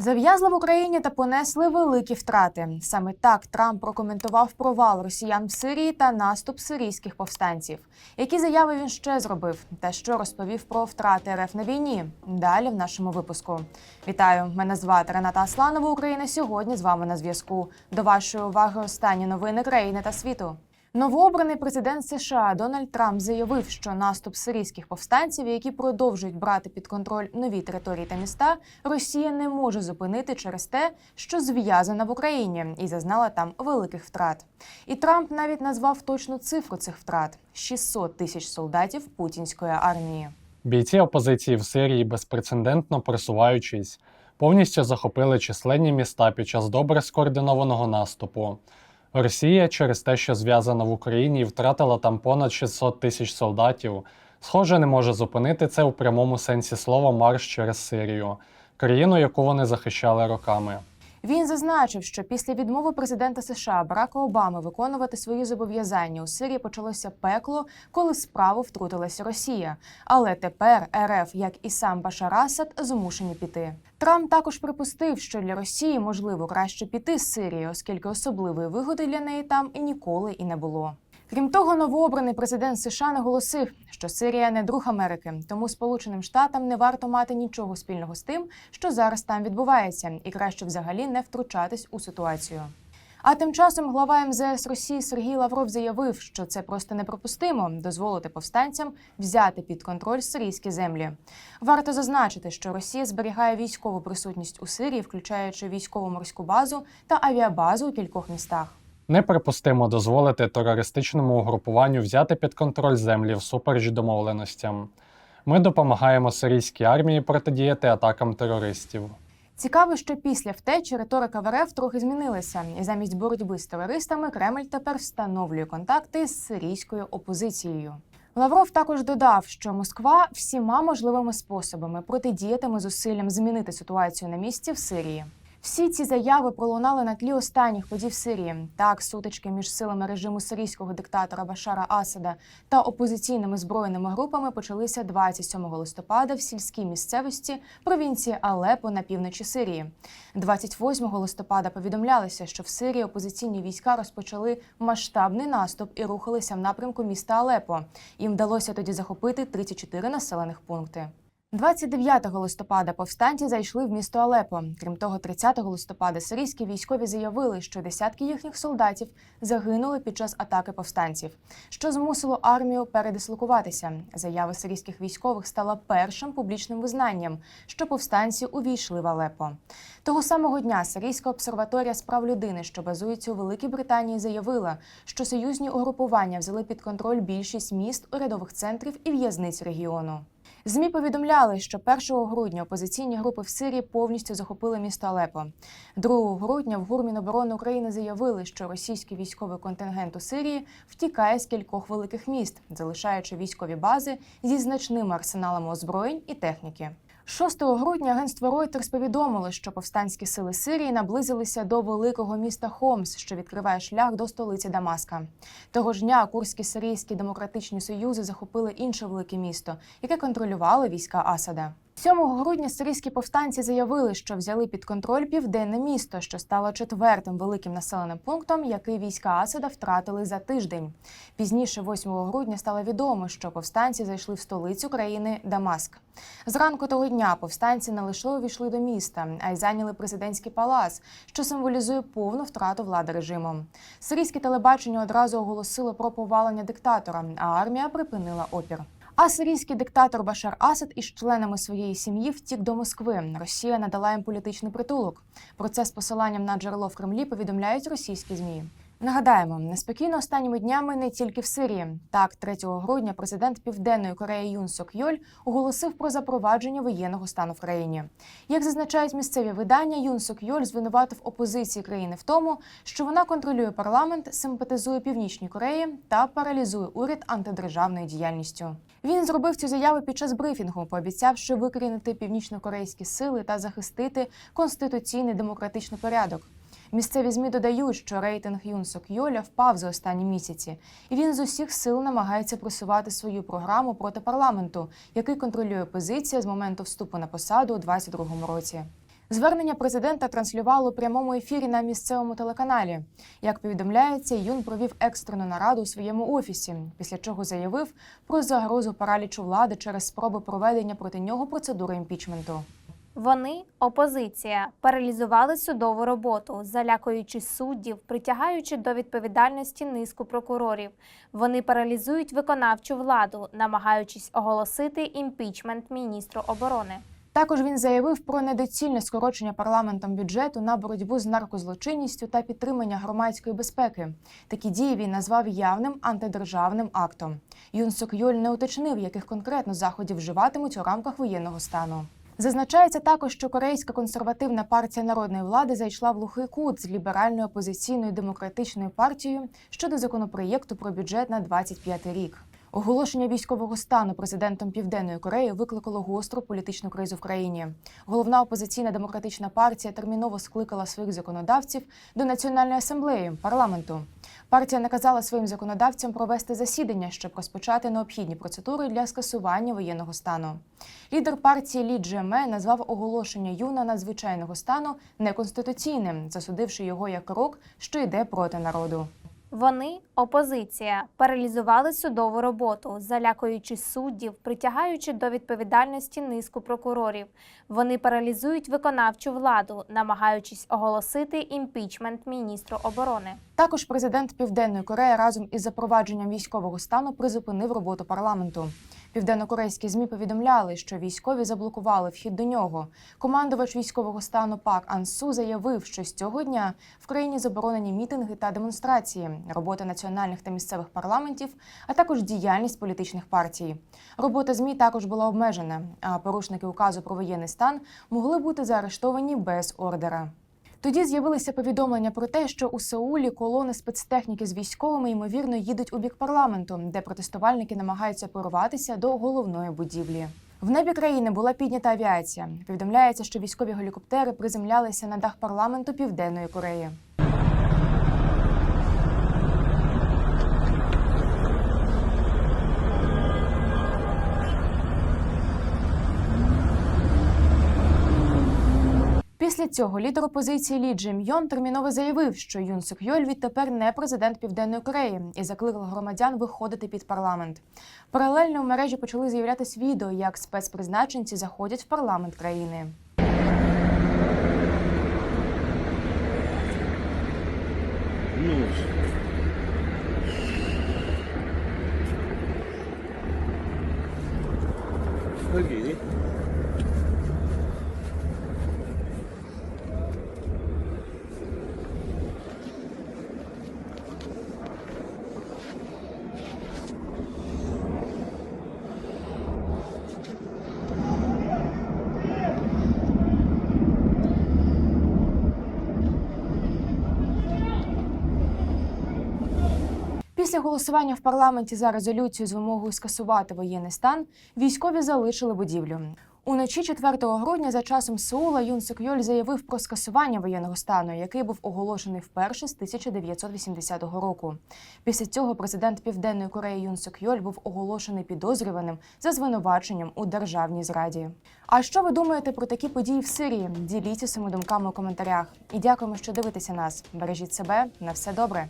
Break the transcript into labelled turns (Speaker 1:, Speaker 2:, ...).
Speaker 1: Зав'язли в Україні та понесли великі втрати. Саме так Трамп прокоментував провал росіян в Сирії та наступ сирійських повстанців. Які заяви він ще зробив, та що розповів про втрати РФ на війні? Далі в нашому випуску. Вітаю! Мене звати Рената Асланова. Україна сьогодні з вами на зв'язку. До вашої уваги останні новини країни та світу. Новообраний президент США Дональд Трамп заявив, що наступ сирійських повстанців, які продовжують брати під контроль нові території та міста, Росія не може зупинити через те, що зв'язана в Україні і зазнала там великих втрат. І Трамп навіть назвав точну цифру цих втрат 600 тисяч солдатів путінської армії.
Speaker 2: Бійці опозиції в Сирії, безпрецедентно просуваючись, повністю захопили численні міста під час добре скоординованого наступу. Росія, через те, що зв'язана в Україні втратила там понад 600 тисяч солдатів, схоже, не може зупинити це у прямому сенсі слова марш через Сирію, країну, яку вони захищали роками.
Speaker 1: Він зазначив, що після відмови президента США Барака Обами виконувати свої зобов'язання у Сирії почалося пекло, коли справу втрутилася Росія. Але тепер РФ, як і сам Башар Асад, змушені піти. Трамп також припустив, що для Росії можливо краще піти з Сирії, оскільки особливої вигоди для неї там ніколи і не було. Крім того, новообраний президент США наголосив, що Сирія не друг Америки, тому Сполученим Штатам не варто мати нічого спільного з тим, що зараз там відбувається, і краще взагалі не втручатись у ситуацію. А тим часом глава МЗС Росії Сергій Лавров заявив, що це просто неприпустимо дозволити повстанцям взяти під контроль сирійські землі. Варто зазначити, що Росія зберігає військову присутність у Сирії, включаючи військово-морську базу та авіабазу у кількох містах.
Speaker 2: Неприпустимо дозволити терористичному угрупуванню взяти під контроль землі всупереч домовленостям. Ми допомагаємо сирійській армії протидіяти атакам терористів.
Speaker 1: Цікаво, що після втечі риторика в РФ трохи змінилася, і замість боротьби з терористами Кремль тепер встановлює контакти з сирійською опозицією. Лавров також додав, що Москва всіма можливими способами протидіятиме зусиллям змінити ситуацію на місці в Сирії. Всі ці заяви пролунали на тлі останніх подій в Сирії. Так, сутички між силами режиму сирійського диктатора Башара Асада та опозиційними збройними групами почалися 27 листопада в сільській місцевості провінції Алепо на півночі Сирії. 28 листопада повідомлялося, що в Сирії опозиційні війська розпочали масштабний наступ і рухалися в напрямку міста Алепо. Їм вдалося тоді захопити 34 населених пункти. 29 листопада повстанці зайшли в місто Алепо. Крім того, 30 листопада сирійські військові заявили, що десятки їхніх солдатів загинули під час атаки повстанців, що змусило армію передислокуватися. Заява сирійських військових стала першим публічним визнанням, що повстанці увійшли в Алепо. Того самого дня Сирійська обсерваторія з прав людини, що базується у Великій Британії, заявила, що союзні угрупування взяли під контроль більшість міст, урядових центрів і в'язниць регіону. ЗМІ повідомляли, що 1 грудня опозиційні групи в Сирії повністю захопили місто Алепо. 2 грудня в Гурміноборони України заявили, що російський військовий контингент у Сирії втікає з кількох великих міст, залишаючи військові бази зі значними арсеналами озброєнь і техніки. 6 грудня агентство Reuters повідомило, що повстанські сили Сирії наблизилися до великого міста Хомс, що відкриває шлях до столиці Дамаска. Того ж дня Курські сирійські демократичні союзи захопили інше велике місто, яке контролювали війська Асада. 7 грудня сирійські повстанці заявили, що взяли під контроль південне місто, що стало четвертим великим населеним пунктом, який війська Асада втратили за тиждень. Пізніше, 8 грудня, стало відомо, що повстанці зайшли в столицю країни Дамаск. Зранку того дня повстанці не лише увійшли до міста, а й зайняли президентський палац, що символізує повну втрату влади режимом. Сирійське телебачення одразу оголосило про повалення диктатора, а армія припинила опір. А сирійський диктатор Башар Асад із членами своєї сім'ї втік до Москви. Росія надала їм політичний притулок. Про це з посиланням на джерело в Кремлі повідомляють російські змі. Нагадаємо, неспокійно останніми днями не тільки в Сирії. Так, 3 грудня президент Південної Кореї Юн Сок Йоль оголосив про запровадження воєнного стану в країні. Як зазначають місцеві видання, Юн Сок Йоль звинуватив опозиції країни в тому, що вона контролює парламент, симпатизує Північній Кореї та паралізує уряд антидержавною діяльністю. Він зробив цю заяву під час брифінгу, пообіцявши викорінити північнокорейські сили та захистити конституційний демократичний порядок. Місцеві змі додають, що рейтинг Юн Йоля впав за останні місяці, і він з усіх сил намагається просувати свою програму проти парламенту, який контролює опозиція з моменту вступу на посаду у 2022 році. Звернення президента транслювали у прямому ефірі на місцевому телеканалі. Як повідомляється, Юн провів екстрену нараду у своєму офісі, після чого заявив про загрозу паралічу влади через спроби проведення проти нього процедури імпічменту.
Speaker 3: Вони, опозиція, паралізували судову роботу, залякуючи суддів, притягаючи до відповідальності низку прокурорів. Вони паралізують виконавчу владу, намагаючись оголосити імпічмент міністру оборони.
Speaker 1: Також він заявив про недоцільне скорочення парламентом бюджету на боротьбу з наркозлочинністю та підтримання громадської безпеки. Такі дії він назвав явним антидержавним актом. Юн Сук Йоль не уточнив, яких конкретно заходів вживатимуть у рамках воєнного стану. Зазначається також, що корейська консервативна партія народної влади зайшла в глухий кут з ліберальною опозиційною демократичною партією щодо законопроєкту про бюджет на 25 рік. Оголошення військового стану президентом Південної Кореї викликало гостру політичну кризу в країні. Головна опозиційна демократична партія терміново скликала своїх законодавців до національної асамблеї парламенту. Партія наказала своїм законодавцям провести засідання, щоб розпочати необхідні процедури для скасування воєнного стану. Лідер партії Лі Джеме назвав оголошення юна надзвичайного стану неконституційним, засудивши його як крок, що йде проти народу.
Speaker 3: Вони, опозиція, паралізували судову роботу, залякуючи суддів, притягаючи до відповідальності низку прокурорів. Вони паралізують виконавчу владу, намагаючись оголосити імпічмент міністру оборони.
Speaker 1: Також президент Південної Кореї разом із запровадженням військового стану призупинив роботу парламенту. Південнокорейські змі повідомляли, що військові заблокували вхід до нього. Командувач військового стану Пак Ансу заявив, що з цього дня в країні заборонені мітинги та демонстрації, робота національних та місцевих парламентів, а також діяльність політичних партій. Робота змі також була обмежена, а порушники указу про воєнний стан могли бути заарештовані без ордера. Тоді з'явилися повідомлення про те, що у Сеулі колони спецтехніки з військовими ймовірно їдуть у бік парламенту, де протестувальники намагаються порватися до головної будівлі. В небі країни була піднята авіація. Повідомляється, що військові гелікоптери приземлялися на дах парламенту Південної Кореї. Після цього лідер опозиції Лі Джим Йон терміново заявив, що Юн Сук Йоль відтепер не президент Південної Кореї і закликав громадян виходити під парламент. Паралельно в мережі почали з'являтись відео, як спецпризначенці заходять в парламент країни.
Speaker 4: Ну,
Speaker 1: Після голосування в парламенті за резолюцію з вимогою скасувати воєнний стан військові залишили будівлю. Уночі 4 грудня за часом Сеула Юн Сук Йоль заявив про скасування воєнного стану, який був оголошений вперше з 1980 року. Після цього президент Південної Кореї Юн Сук Йоль був оголошений підозрюваним за звинуваченням у державній зраді. А що ви думаєте про такі події в Сирії? Діліться своїми думками у коментарях. І дякуємо, що дивитеся нас. Бережіть себе на все добре.